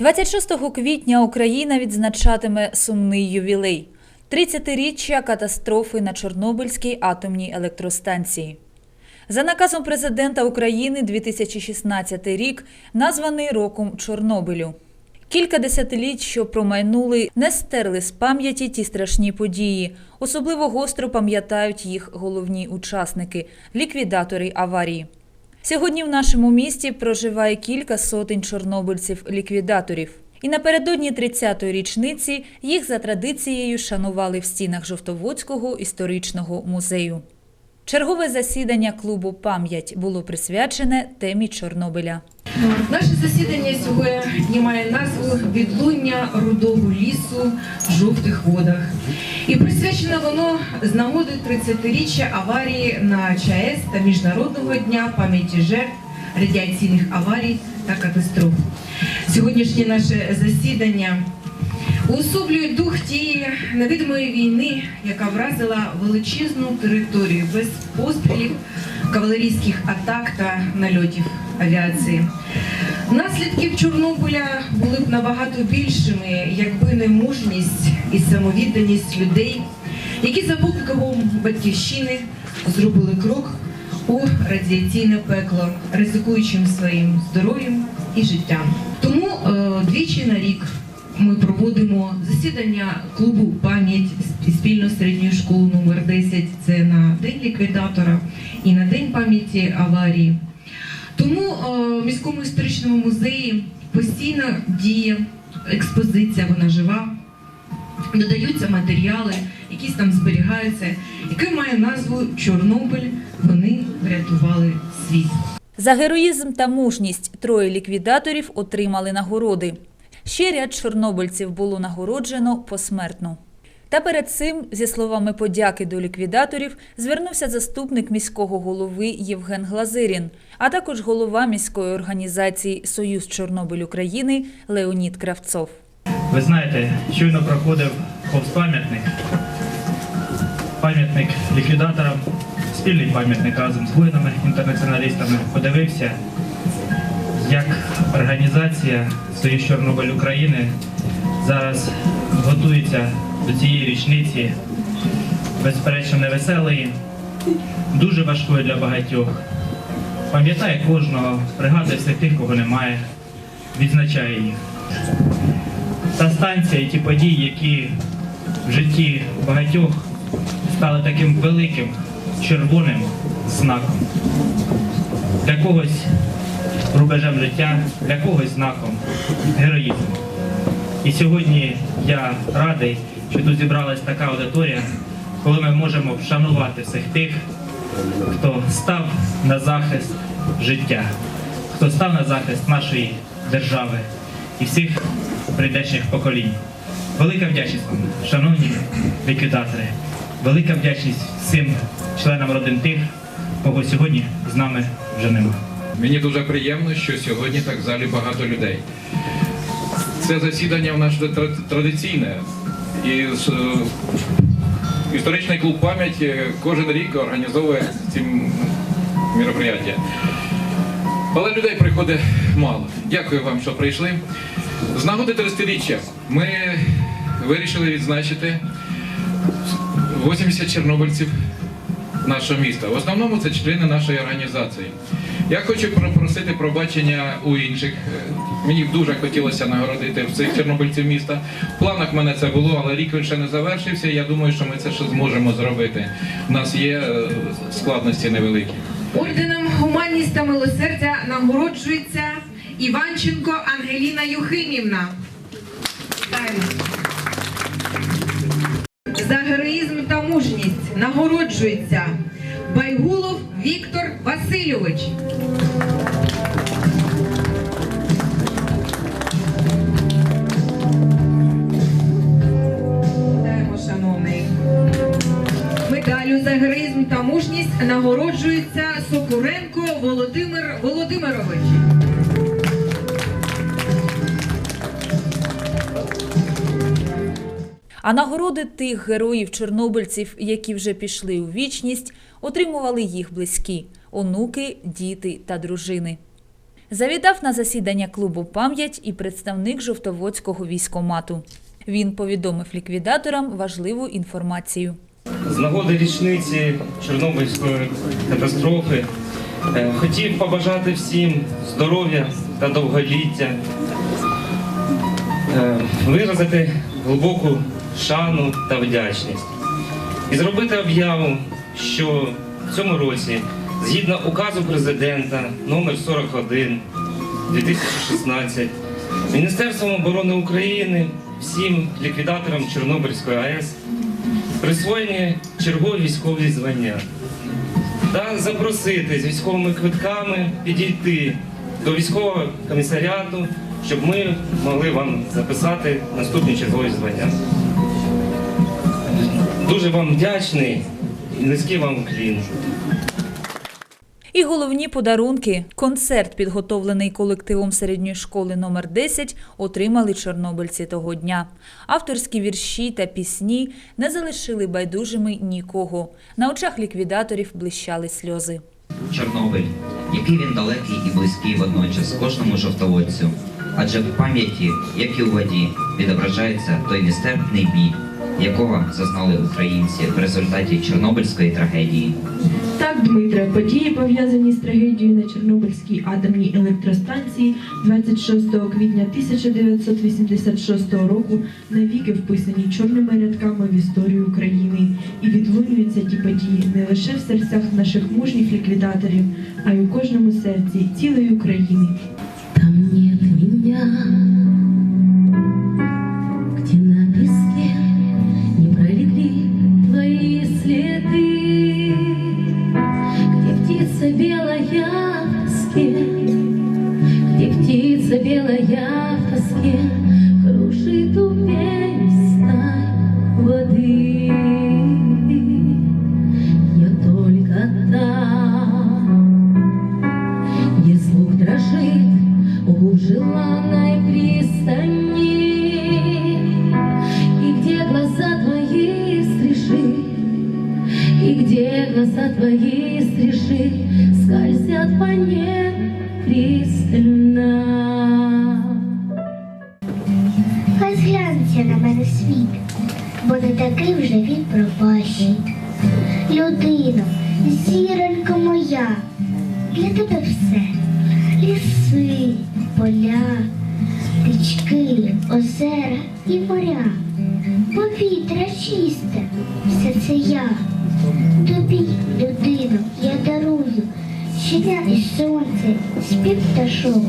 26 квітня Україна відзначатиме сумний ювілей 30-річчя катастрофи на Чорнобильській атомній електростанції. За наказом президента України 2016 рік названий роком Чорнобилю. Кілька десятиліть, що промайнули, не стерли з пам'яті ті страшні події. Особливо гостро пам'ятають їх головні учасники ліквідатори аварії. Сьогодні в нашому місті проживає кілька сотень чорнобильців-ліквідаторів. І напередодні 30-ї річниці їх за традицією шанували в стінах Жовтоводського історичного музею. Чергове засідання клубу Пам'ять було присвячене темі Чорнобиля. Наше засідання сьогодні має назву Відлуння рудого лісу в жовтих водах. І присвячено воно з нагоди 30-річчя аварії на ЧАЕС та Міжнародного дня пам'яті жертв радіаційних аварій та катастроф. Сьогоднішнє наше засідання уособлює дух тієї невидимої війни, яка вразила величезну територію без пострілів, кавалерійських атак та нальотів авіації. Наслідків Чорнобиля були б набагато більшими, якби не мужність і самовідданість людей, які за покликом батьківщини зробили крок у радіаційне пекло, ризикуючим своїм здоров'ям і життям. Тому е, двічі на рік ми проводимо засідання клубу пам'ять спільно з середньою школою номер 10 Це на день ліквідатора і на день пам'яті аварії. Тому е, в міському історичному музеї постійно діє експозиція, вона жива. Додаються матеріали, якісь там зберігаються, який має назву Чорнобиль. Вони врятували світ. За героїзм та мужність троє ліквідаторів отримали нагороди. Ще ряд чорнобильців було нагороджено посмертно. Та перед цим, зі словами подяки до ліквідаторів, звернувся заступник міського голови Євген Глазирін, а також голова міської організації Союз Чорнобиль України Леонід Кравцов. Ви знаєте, щойно проходив повз пам'ятник. Пам'ятник ліквідаторам, спільний пам'ятник разом з воїнами, інтернаціоналістами. Подивився, як організація Союз Чорнобиль України зараз готується до цієї річниці, безперечно, невеселої, дуже важкої для багатьох. Пам'ятає кожного, пригадує всіх тих, кого немає, відзначає їх та станція і ті події, які в житті багатьох стали таким великим червоним знаком. Для когось рубежем життя, для когось знаком героїзму. І сьогодні я радий, що тут зібралась така аудиторія, коли ми можемо вшанувати всіх тих, хто став на захист життя, хто став на захист нашої держави і всіх прийдешніх поколінь. Велика вдячність вам, шановні ліквідатори, велика вдячність всім членам родин тих, кого сьогодні з нами вже нема. Мені дуже приємно, що сьогодні так в залі багато людей. Це засідання в нас традиційне. І е, історичний клуб пам'яті кожен рік організовує ці мероприятия. Але людей приходить мало. Дякую вам, що прийшли. З нагоди 30-річчя ми вирішили відзначити 80 чорнобильців нашого міста. В основному це члени нашої організації. Я хочу попросити пробачення у інших. Мені дуже хотілося нагородити всіх чорнобильців міста. В планах мене це було, але рік він ще не завершився. Я думаю, що ми це ще зможемо зробити. У нас є е, складності невеликі. Орденом Гуманність та милосердя нагороджується Іванченко Ангеліна Юхимівна. За героїзм мужність нагороджується Байгулов Віктор Васильович. Медалю за героїзм та мужність нагороджується Сокуренко Володимир Володимирович. А нагороди тих героїв-чорнобильців, які вже пішли у вічність, отримували їх близькі онуки, діти та дружини. Завітав на засідання клубу пам'ять і представник жовтоводського військомату. Він повідомив ліквідаторам важливу інформацію. З нагоди річниці Чорнобильської катастрофи е, хотів побажати всім здоров'я та довголіття, е, виразити глибоку шану та вдячність і зробити об'яву, що в цьому році, згідно указу президента номер 41 2016, Міністерством оборони України всім ліквідаторам Чорнобильської АЕС присвоєні чергові військові звання та запросити з військовими квитками підійти до військового комісаріату, щоб ми могли вам записати наступні чергові звання. Дуже вам вдячний і низький вам уклін. І головні подарунки. Концерт, підготовлений колективом середньої школи номер 10 отримали чорнобильці того дня. Авторські вірші та пісні не залишили байдужими нікого. На очах ліквідаторів блищали сльози. Чорнобиль, який він далекий і близький водночас кожному жовтоводцю. Адже в пам'яті, як і у воді, відображається той нестерпний біль, якого зазнали українці в результаті Чорнобильської трагедії. Так, Дмитре, події пов'язані з трагедією на Чорнобильській атомній електростанції 26 квітня 1986 року навіки вписані чорними рядками в історію України і відлунюються ті події не лише в серцях наших мужніх ліквідаторів, а й у кожному серці цілої України. Там нет меня, дрожит у желанной пристани, И где глаза твои стрижи, И где глаза твои стрижи Скользят по небу пристально. Ось глянься на мене світ, бо не такий вже він пропащий. Людино, зіронько моя, для тебе все. Поля, річки, озера і моря. Повітря чисте, все це я. Тобі, людино, я дарую щодня і сонце, спів пташок,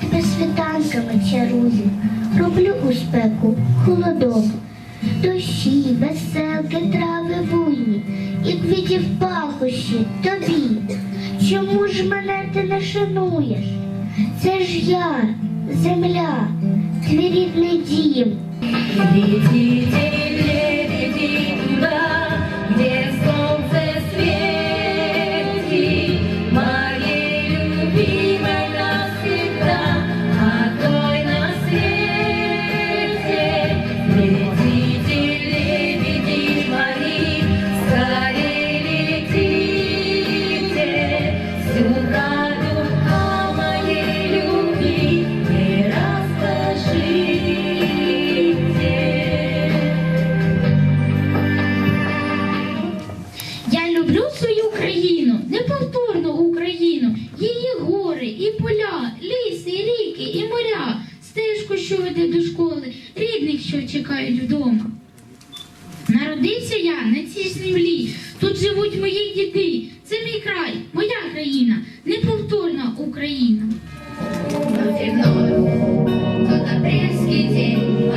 тебе світанками чарую, роблю у спеку холодок, дощі, веселки, трави буйні, і квітів пахощі тобі. Чому ж мене ти не шануєш? Це ж я, земля, твій рідний дім. Летите, летите туда, где я на цій землі, тут живуть мої діти. Це мій край, моя країна, неповторна Україна. Тот апрельский день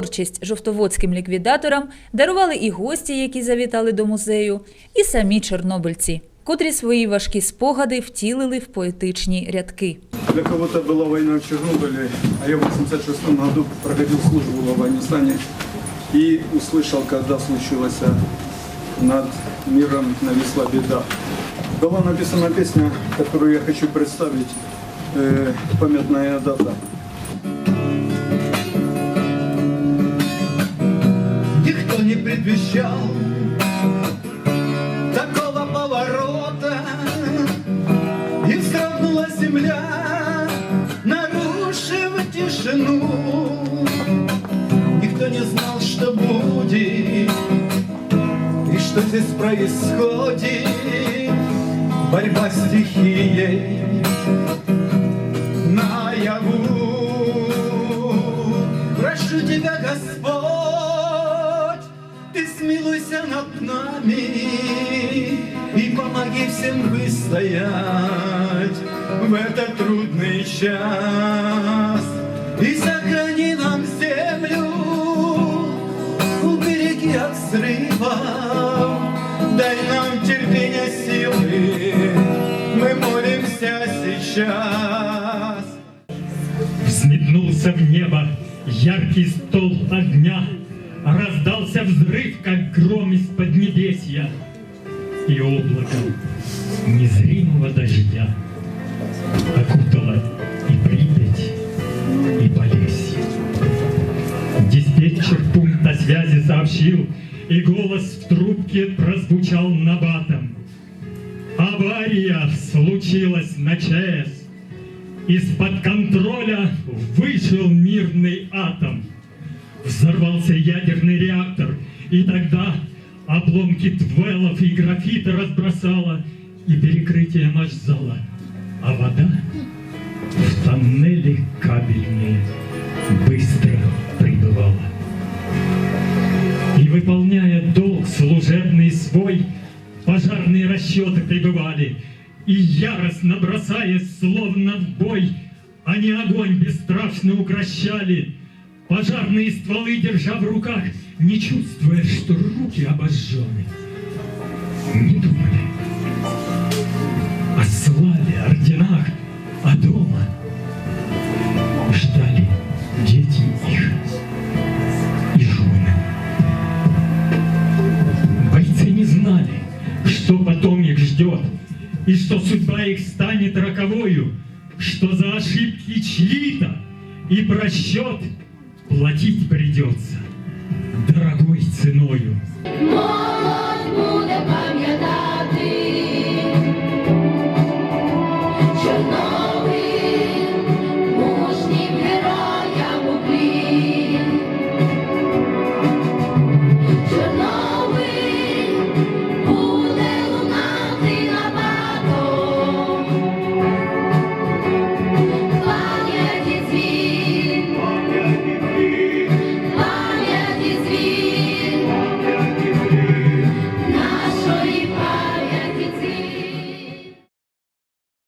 творчість жовтоводським ліквідаторам дарували і гості, які завітали до музею, і самі чорнобильці, котрі свої важкі спогади втілили в поетичні рядки. Для кого-то была война в Чернобыле, а я в 86 году проходил службу в Афганистане и услышал, когда случилось над миром нависла беда. Была написана песня, которую я хочу представить, э, памятная дата. Не предвещал такого поворота, и вздрогнула земля, нарушив тишину. Никто не знал, что будет, и что здесь происходит. Борьба с стихией наяву. Прошу тебя, Господь, смилуйся над нами и помоги всем выстоять в этот трудный час. И сохрани нам землю, убереги от взрывов, дай нам терпения силы, мы молимся сейчас. Взметнулся в небо яркий стол огня, Раздался взрыв, как гром из поднебесья, И облако незримого дождя Окутало и Припять, и Полесье. Диспетчер пункта связи сообщил, И голос в трубке прозвучал набатом. Авария случилась на ЧАЭС. Из-под контроля вышел мирный атом. Взорвался ядерный реактор, и тогда обломки твелов и графита разбросало, и перекрытие матч-зала. А вода в тоннели кабельные быстро прибывала. И выполняя долг служебный свой, пожарные расчеты прибывали, и яростно бросаясь, словно в бой, они огонь бесстрашно укращали, пожарные стволы держа в руках, не чувствуя, что руки обожжены. Не думали о славе, орденах, а дома ждали дети их и жены. Бойцы не знали, что потом их ждет, и что судьба их станет роковою, что за ошибки чьи-то и просчет платить придется дорогой ценою.